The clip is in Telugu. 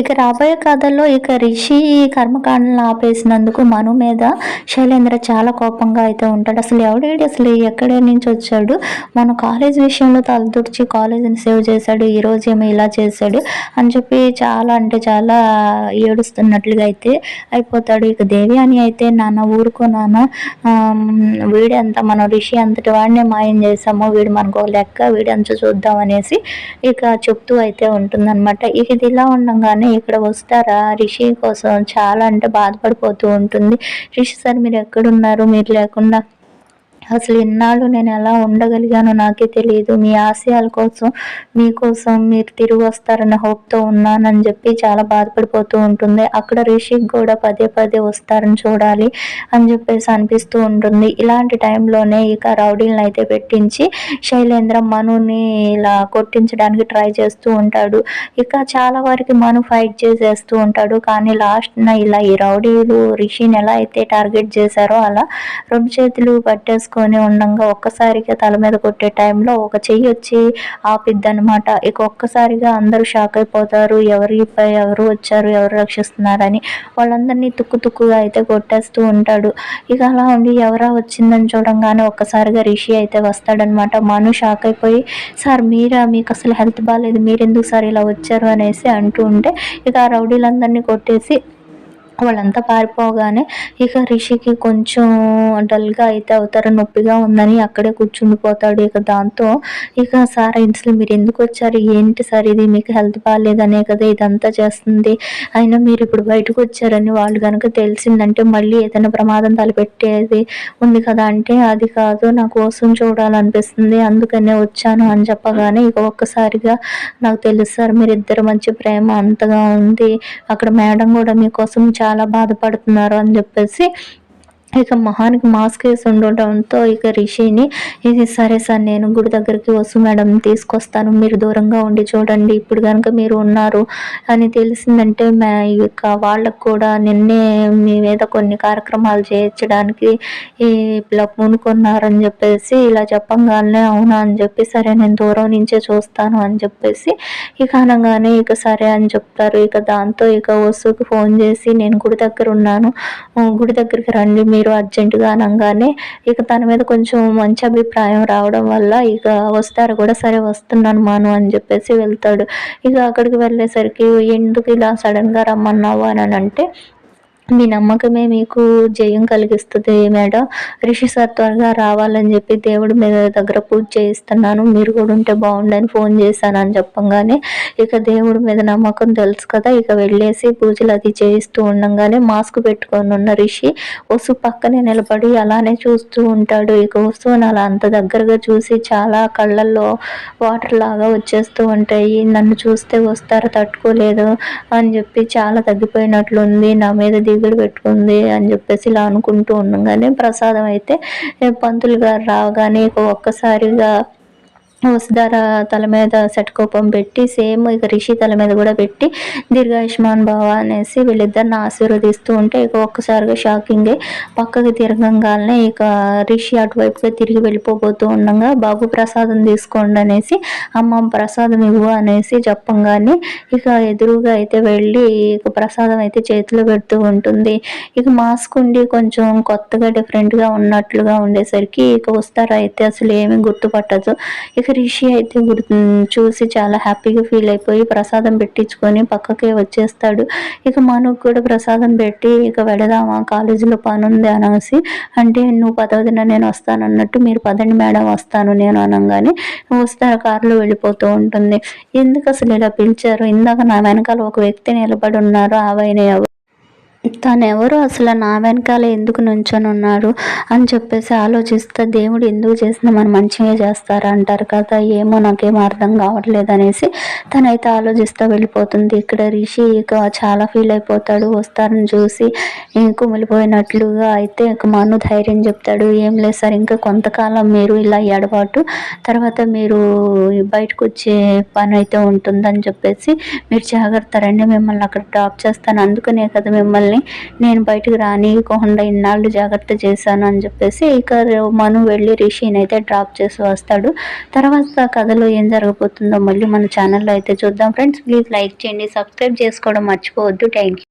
ఇక రాబోయే కథల్లో ఇక రిషి కర్మకాండలను ఆపేసినందుకు మను మీద శైలేంద్ర చాలా కోపంగా అయితే ఉంటాడు. అసలు ఎవడేడి అసలు ఎక్కడి నుంచి వచ్చాడు? మన కాలేజ్ విషయంలో తలదూర్చి కాలేజీని సేవ్ చేశాడు ఈ రోజు ఏమో ఇలా చేశాడు అని చెప్పి చాలా అంటే చాలా ఏడుస్తున్నట్లుగా అయితే అయిపోతాడు. ఇక దేవి అని అయితే నాన్న ఊరుకో నాన్న వీడి మనం మన రిషి అంతటి వాడినే మాయం చేసాము వీడు మనకు లెక్క వీడి చూద్దాం అనేసి ఇక చెప్తూ అయితే ఉంటుందన్నమాట. ఇక ఇది ఇలా ఉండగానే కానీ ఇక్కడ వస్తారా? రిషి కోసం చాలా అంటే బాధపడిపోతూ ఉంటుంది. రిషి సార్ మీరు ఎక్కడున్నారు? మీరు లేకుండా అసలు ఇన్నాళ్ళు నేను ఎలా ఉండగలిగానో నాకే తెలియదు. మీ ఆశయాల కోసం మీకోసం మీరు తిరిగి వస్తారన్న హోప్తో ఉన్నానని చెప్పి చాలా బాధపడిపోతూ ఉంటుంది. అక్కడ రిషిక్ కూడా పదే పదే వస్తారని చూడాలి అని చెప్పేసి అనిపిస్తూ ఉంటుంది. ఇలాంటి టైంలోనే ఇక రౌడీలను అయితే పెట్టించి శైలేంద్ర మనుని ఇలా కొట్టించడానికి ట్రై చేస్తూ ఉంటాడు. ఇక చాలా వరకు మను ఫైట్ చేసేస్తూ ఉంటాడు. కానీ లాస్ట్న ఇలా ఈ రౌడీలు రిషిని ఎలా అయితే టార్గెట్ చేశారో అలా రెండు చేతులు పట్టేసుకు తీసుకొని ఉండగా ఒక్కసారిగా తల మీద కొట్టే టైంలో ఒక చెయ్యి వచ్చి ఆపిద్ది అనమాట ఇక ఒక్కసారిగా అందరూ షాక్ అయిపోతారు. ఎవరు ఎవరు వచ్చారు ఎవరు రక్షిస్తున్నారని వాళ్ళందరినీ తుక్కు తుక్కుగా అయితే కొట్టేస్తూ ఉంటాడు. ఇక అలా ఉండి ఎవరా వచ్చిందని చూడంగానే ఒక్కసారిగా రిషి అయితే వస్తాడనమాట మను షాక్ అయిపోయి సార్ మీరా? మీకు అసలు హెల్త్ బాగాలేదు మీరు ఎందుకు సార్ ఇలా వచ్చారు? అనేసి అంటూ ఉంటే ఇక ఆ రౌడీలందరినీ కొట్టేసి వాళ్ళంతా పారిపోగానే ఇక రిషికి కొంచెం డల్గా అయితే అవుతారు నొప్పిగా ఉందని అక్కడే కూర్చుండిపోతాడు ఇక దాంతో ఇక సార్ ఇంట్లో మీరు ఎందుకు వచ్చారు? ఏంటి సార్ ఇది? మీకు హెల్త్ బాగాలేదనే కదా ఇదంతా చేస్తుంది. అయినా మీరు ఇప్పుడు బయటకు వచ్చారని వాళ్ళు కనుక తెలిసిందంటే మళ్ళీ ఏదైనా ప్రమాదం తలపెట్టేది ఉంది కదా అంటే అది కాదు. నా కోసం చూడాలనిపిస్తుంది. అందుకనే వచ్చాను అని చెప్పగానే ఇక ఒక్కసారిగా నాకు తెలుసు సార్ మీరిద్దరు మంచి ప్రేమ అంతగా ఉంది. అక్కడ మేడం కూడా మీకోసం చాలా చాలా బాధపడుతున్నారు అని చెప్పేసి ఇక మహానికి మాస్క్ వేసి ఉండటంతో ఇక రిషిని ఇది సరే సార్ నేను గుడి దగ్గరికి వసు మేడం తీసుకొస్తాను మీరు దూరంగా ఉండి చూడండి ఇప్పుడు కనుక మీరు ఉన్నారు అని తెలిసిందంటే ఇక వాళ్ళకు కూడా నిన్నే మీ మీద కొన్ని కార్యక్రమాలు చేయించడానికి ఇలా పూనుకున్నారని చెప్పేసి ఇలా చెప్పంగానే అవునా అని చెప్పి సరే నేను దూరం నుంచే చూస్తాను అని చెప్పేసి ఇక అనగానే ఇక సరే అని చెప్తారు. ఇక దాంతో ఇక వసుకి ఫోన్ చేసి నేను గుడి దగ్గర ఉన్నాను గుడి దగ్గరికి రండి మీరు మీరు అర్జెంటుగా అనగానే ఇక తన మీద కొంచెం మంచి అభిప్రాయం రావడం వల్ల ఇక వస్తారు కూడా సరే వస్తున్నాను మాను అని చెప్పేసి వెళ్తాడు. ఇక అక్కడికి వెళ్ళేసరికి ఎందుకు ఇలా సడన్గా రమ్మన్నావు? అని అంటే మీ నమ్మకమే మీకు జయం కలిగిస్తుంది మేడం. రిషి సార్ త్వరగా రావాలని చెప్పి దేవుడి మీద దగ్గర పూజ చేయిస్తున్నాను. మీరు కూడా ఉంటే బాగుండని ఫోన్ చేశాను అని చెప్పంగానే ఇక దేవుడి మీద నమ్మకం తెలుసు కదా. ఇక వెళ్ళేసి పూజలు అది చేయిస్తూ ఉండగానే మాస్క్ పెట్టుకొని ఉన్న రిషి వసు పక్కనే నిలబడి అలానే చూస్తూ ఉంటాడు. ఇక వస్తువుని అలా అంత దగ్గరగా చూసి చాలా కళ్ళల్లో వాటర్ లాగా వచ్చేస్తూ ఉంటాయి. నన్ను చూస్తే వస్తారు తట్టుకోలేదు అని చెప్పి చాలా తగ్గిపోయినట్లుంది. నా మీద చీకటి పెట్టుకుంది అని చెప్పేసి ఇలా అనుకుంటూ ఉండగానే ప్రసాదం అయితే పంతులు గారు రాగానే ఒక్కసారిగా వసుధార తల మీద కోపం పెట్టి సేమ్ ఇక రిషి తల మీద కూడా పెట్టి దీర్ఘాయుష్మాన్ బావ అనేసి వీళ్ళిద్దరిని ఆశీర్వదిస్తూ ఉంటే ఇక ఒక్కసారిగా షాకింగ్. పక్కకి తిరగంగానే ఇక రిషి అటువైపుగా తిరిగి వెళ్ళిపోబోతూ ఉండగా బాబు ప్రసాదం తీసుకోండి అనేసి అమ్మ ప్రసాదం ఇవ్వు అనేసి చెప్పంగానే ఇక ఎదురుగా అయితే వెళ్ళి ఇక ప్రసాదం అయితే చేతిలో పెడుతూ ఉంటుంది. ఇక మాస్క్ ఉండి కొంచెం కొత్తగా డిఫరెంట్గా ఉన్నట్లుగా ఉండేసరికి ఇక వస్తారా అయితే అసలు ఏమీ గుర్తుపట్టదు. ఇక రిషి అయితే చూసి చాలా హ్యాపీగా ఫీల్ అయిపోయి ప్రసాదం పెట్టించుకొని పక్కకే వచ్చేస్తాడు. ఇక మనకు కూడా ప్రసాదం పెట్టి ఇక వెళదామా కాలేజీలో పని ఉంది అనేసి. అంటే నువ్వు పదవదిన నేను వస్తాను అన్నట్టు మీరు పదండి మేడం వస్తాను నేను అనగానే వస్తారు కారులో వెళ్ళిపోతూ ఉంటుంది. ఎందుకు అసలు ఇలా పిలిచారు? ఇందాక నా వెనకాల ఒక వ్యక్తి నిలబడి ఉన్నారు ఆవైన తనెవరు అసలు నా వెనకాల ఎందుకు నుంచొని ఉన్నాడు అని చెప్పేసి ఆలోచిస్తే దేవుడు ఎందుకు చేసిన మనం మంచిగా చేస్తారా అంటారు కదా ఏమో నాకేం అర్థం కావట్లేదు అనేసి తనైతే ఆలోచిస్తూ వెళ్ళిపోతుంది. ఇక్కడ రిషి ఇక చాలా ఫీల్ అయిపోతాడు వస్తారని చూసి కుమిలిపోయినట్లుగా అయితే ఇక మను ధైర్యం చెప్తాడు. ఏం లేదు సార్ ఇంకా కొంతకాలం మీరు ఇలా ఎడబాటు తర్వాత మీరు బయటకు వచ్చే పని అయితే ఉంటుందని చెప్పేసి మీరు జాగ్రత్త రండి మిమ్మల్ని అక్కడ డ్రాప్ చేస్తాను అందుకనే కదా మిమ్మల్ని పిల్లల్ని నేను బయటకు రానియకుండా ఇన్నాళ్ళు జాగ్రత్త చేశాను అని చెప్పేసి ఇక మను వెళ్ళి రిషిని అయితే డ్రాప్ చేసి వస్తాడు. తర్వాత కథలో ఏం జరగబోతుందో మళ్ళీ మన ఛానల్లో అయితే చూద్దాం. ఫ్రెండ్స్ ప్లీజ్ లైక్ చేయండి సబ్స్క్రైబ్ చేసుకోవడం మర్చిపోవద్దు. Thank you